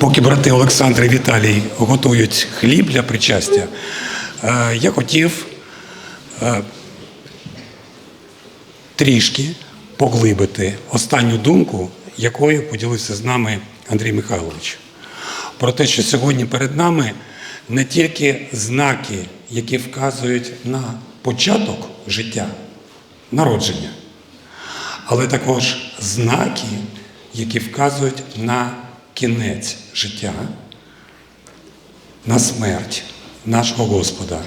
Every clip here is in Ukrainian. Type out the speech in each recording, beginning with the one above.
Поки брати Олександр і Віталій готують хліб для причастя, е, я хотів е, трішки поглибити останню думку, якою поділився з нами Андрій Михайлович. Про те, що сьогодні перед нами не тільки знаки, які вказують на початок життя, народження, але також знаки, які вказують на кінець життя, на смерть нашого Господа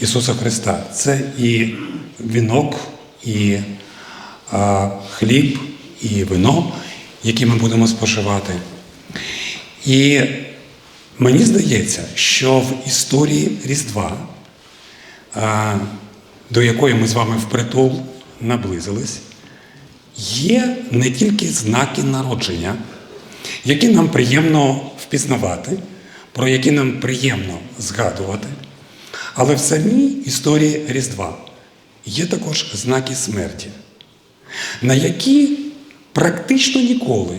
Ісуса Христа. Це і вінок, і а, хліб, і вино, які ми будемо споживати. І мені здається, що в історії Різдва, а, до якої ми з вами впритул наблизились, є не тільки знаки народження, які нам приємно впізнавати, про які нам приємно згадувати, але в самій історії Різдва є також знаки смерті, на які практично ніколи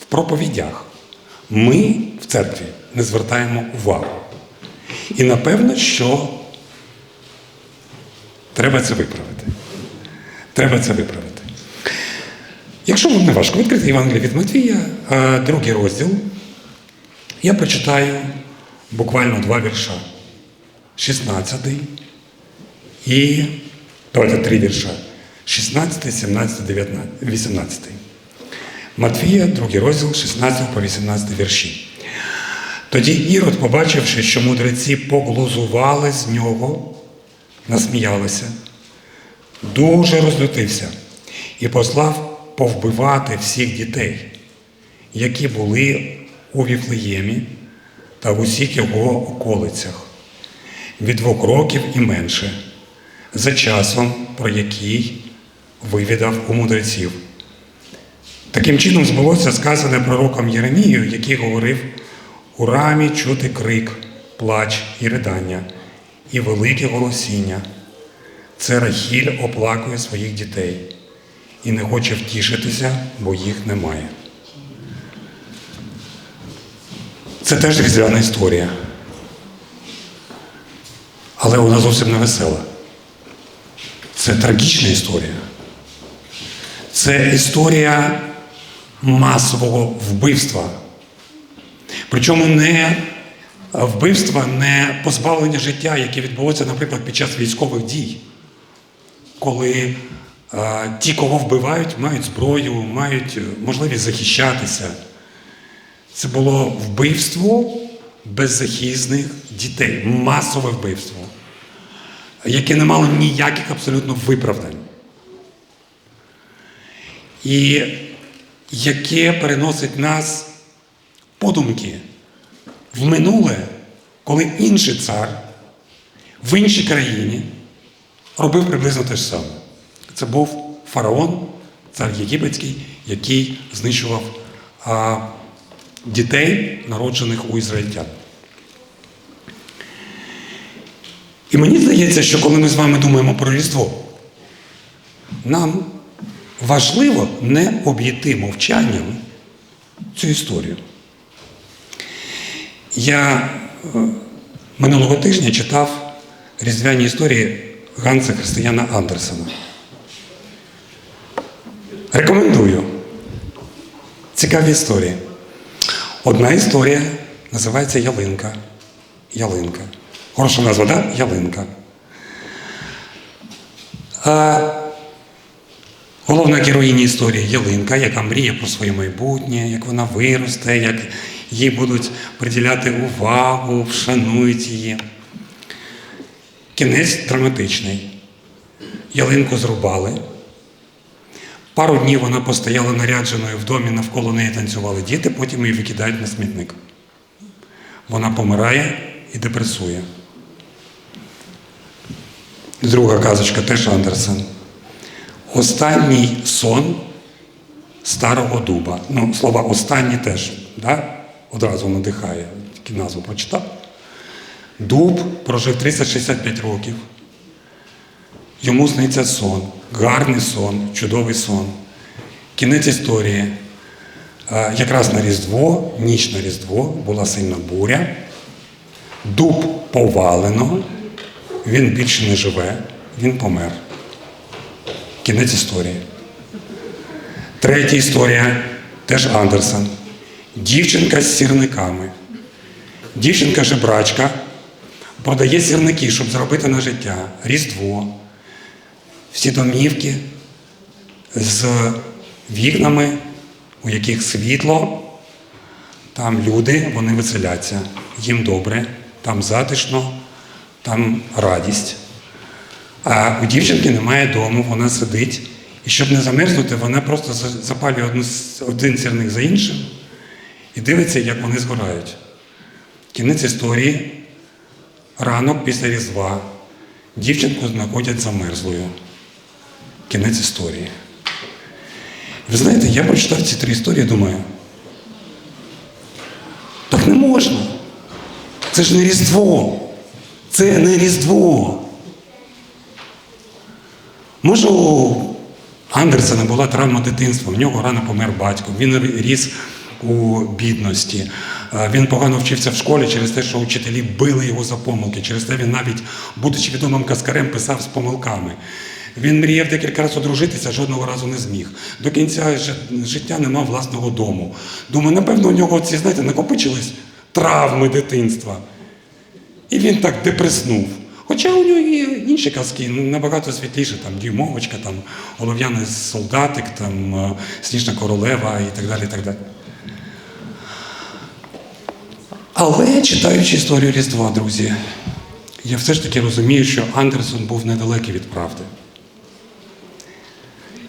в проповідях ми в церкві не звертаємо увагу. І напевно, що треба це виправити. Треба це виправити. Якщо вам не важко, відкрити Євангелія від Матвія, другий розділ, я прочитаю буквально два вірша. 16 і давайте три вірша. 16, 17, 19, 18. Матвія, другий розділ, 16 по 18 вірші. Тоді Ірод, побачивши, що мудреці поглузували з нього, насміялися, дуже розлютився і послав повбивати всіх дітей, які були у Віфлеємі та в усіх його околицях, від двох років і менше, за часом, про який вивідав у мудреців. Таким чином збулося сказане пророком Єремію, який говорив у рамі чути крик, плач і ридання, і велике голосіння. Це Рахіль оплакує своїх дітей і не хоче втішитися, бо їх немає. Це теж різдвяна історія. Але вона зовсім не весела. Це трагічна історія. Це історія масового вбивства. Причому не вбивства, не позбавлення життя, яке відбулося, наприклад, під час військових дій, коли ті, кого вбивають, мають зброю, мають можливість захищатися. Це було вбивство беззахисних дітей, масове вбивство, яке не мало ніяких абсолютно виправдань. І яке переносить нас подумки в минуле, коли інший цар в іншій країні робив приблизно те ж саме. Це був фараон, цар єгипетський, який знищував а, дітей, народжених у ізраїльтян. І мені здається, що коли ми з вами думаємо про Різдво, нам важливо не обійти мовчанням цю історію. Я е, минулого тижня читав різдвяні історії Ганса Християна Андерсена. Рекомендую. Цікаві історії. Одна історія називається Ялинка. Ялинка. Хороша назва? Да? Ялинка. А, головна героїня історії Ялинка, яка мріє про своє майбутнє, як вона виросте, як їй будуть приділяти увагу, вшанують її. Кінець драматичний. Ялинку зрубали. Пару днів вона постояла нарядженою в домі, навколо неї танцювали діти, потім її викидають на смітник. Вона помирає і депресує. Друга казочка теж Андерсен. Останній сон старого дуба. Ну, слова останній теж, да? одразу надихає, тільки назву прочитав. Дуб прожив 365 років. Йому сниться сон, гарний сон, чудовий сон. Кінець історії. Е, Якраз на Різдво, ніч на Різдво, була сильна буря, дуб повалено, він більше не живе, він помер. Кінець історії. Третя історія теж Андерсон. Дівчинка з сірниками. Дівчинка жебрачка продає сірники, щоб заробити на життя. Різдво. Всі домівки з вікнами, у яких світло, там люди, вони веселяться, їм добре, там затишно, там радість. А у дівчинки немає дому, вона сидить. І щоб не замерзнути, вона просто запалює одну, один сірник за іншим і дивиться, як вони згорають. Кінець історії. Ранок після Різдва. Дівчинку знаходять замерзлою. Кінець історії. Ви знаєте, я прочитав ці три історії, думаю. Так не можна. Це ж не Різдво. Це не Різдво. Може, у Андерсена була травма дитинства, в нього рано помер батько, він ріс у бідності. Е, Він погано вчився в школі через те, що учителі били його за помилки. Через те він навіть, будучи відомим каскарем, писав з помилками. Він мріяв декілька разів одружитися, жодного разу не зміг. До кінця життя не мав власного дому. Думаю, напевно, у нього ці, знаєте, накопичились травми дитинства. І він так депреснув. Хоча у нього є інші казки, ну, набагато світліше, там дюймовочка, там олов'яний солдатик, там е, сніжна королева і так далі. І так далі. Але читаючи історію Різдва, друзі, я все ж таки розумію, що Андерсон був недалекий від правди.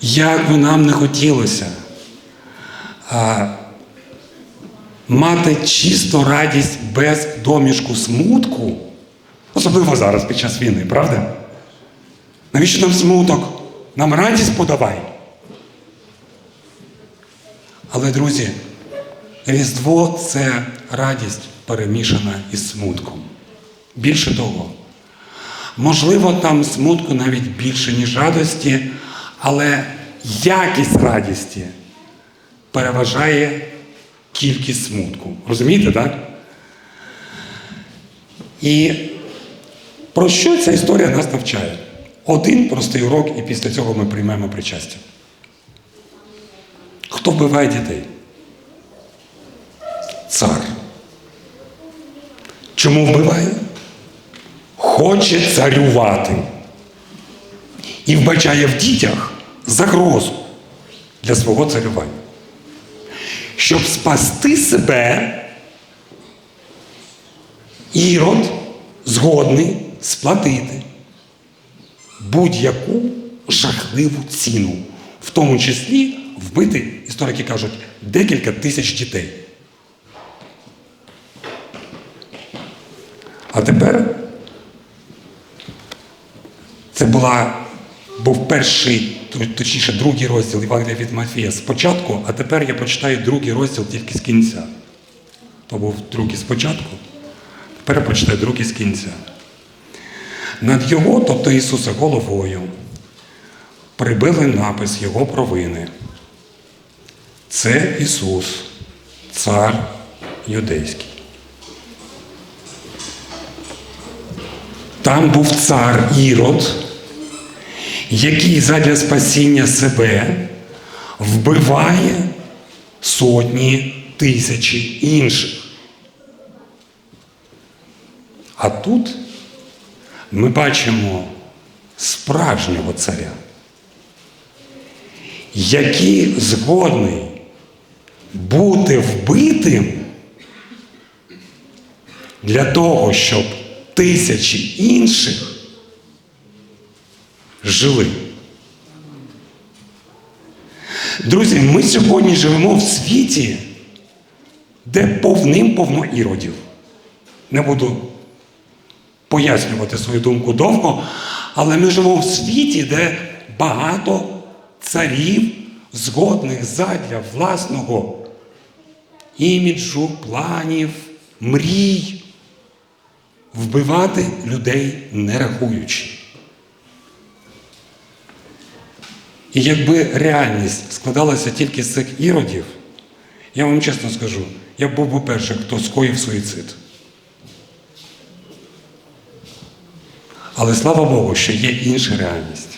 Як би нам не хотілося а, мати чисту радість без домішку смутку, особливо зараз під час війни, правда? Навіщо нам смуток? Нам радість подавай. Але, друзі, Різдво це радість перемішана із смутком. Більше того, можливо, там смутку навіть більше, ніж радості, але якість радісті переважає кількість смутку. Розумієте, так? І про що ця історія нас навчає? Один простий урок, і після цього ми приймемо причастя. Хто вбиває дітей? Цар. Чому вбиває? Хоче царювати. І вбачає в дітях загрозу для свого царювання. Щоб спасти себе, Ірод згодний сплатити будь-яку жахливу ціну, в тому числі вбити, історики кажуть, декілька тисяч дітей. А тепер це була, був перший, точніше, другий розділ Євангелія від Матфія спочатку, а тепер я прочитаю другий розділ тільки з кінця. То був другий спочатку, тепер я прочитаю другий з кінця. Над його, тобто Ісуса, головою, прибили напис Його провини. Це Ісус, цар юдейський. Там був цар Ірод, який задля спасіння себе вбиває сотні тисячі інших. А тут ми бачимо справжнього царя, який згодний бути вбитим для того, щоб тисячі інших жили. Друзі, ми сьогодні живемо в світі, де повним-повно іродів. Не буду пояснювати свою думку довго, але ми живемо в світі, де багато царів, згодних задля власного іміджу, планів, мрій, вбивати людей не рахуючи. І якби реальність складалася тільки з цих іродів, Я вам чесно скажу, я був би перший, хто скоїв суїцид. Але слава Богу, що є інша реальність.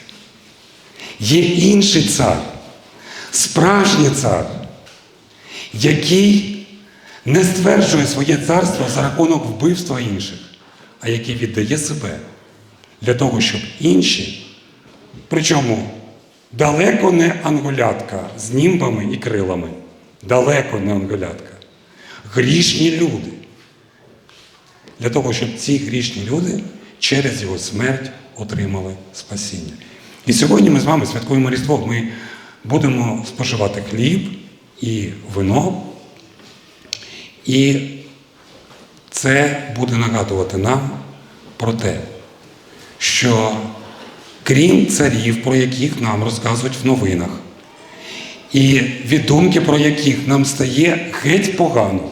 Є інший цар, справжній цар, який не стверджує своє царство за рахунок вбивства інших, а який віддає себе для того, щоб інші, причому далеко не ангулятка з німбами і крилами, далеко не ангулятка, грішні люди. Для того, щоб ці грішні люди через його смерть отримали спасіння. І сьогодні ми з вами святкуємо Різдво. Ми будемо споживати хліб і вино. І це буде нагадувати нам про те, що крім царів, про яких нам розказують в новинах, і від думки, про яких нам стає геть погано,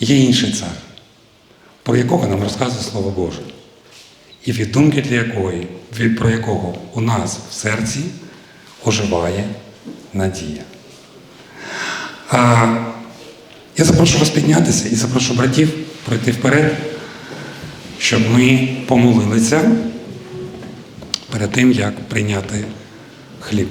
є інший цар, про якого нам розказує Слово Боже, і від думки для якої, від про якого у нас в серці оживає надія. А, я запрошу вас піднятися і запрошу братів пройти вперед, щоб ми помолилися перед тим, як прийняти хліб.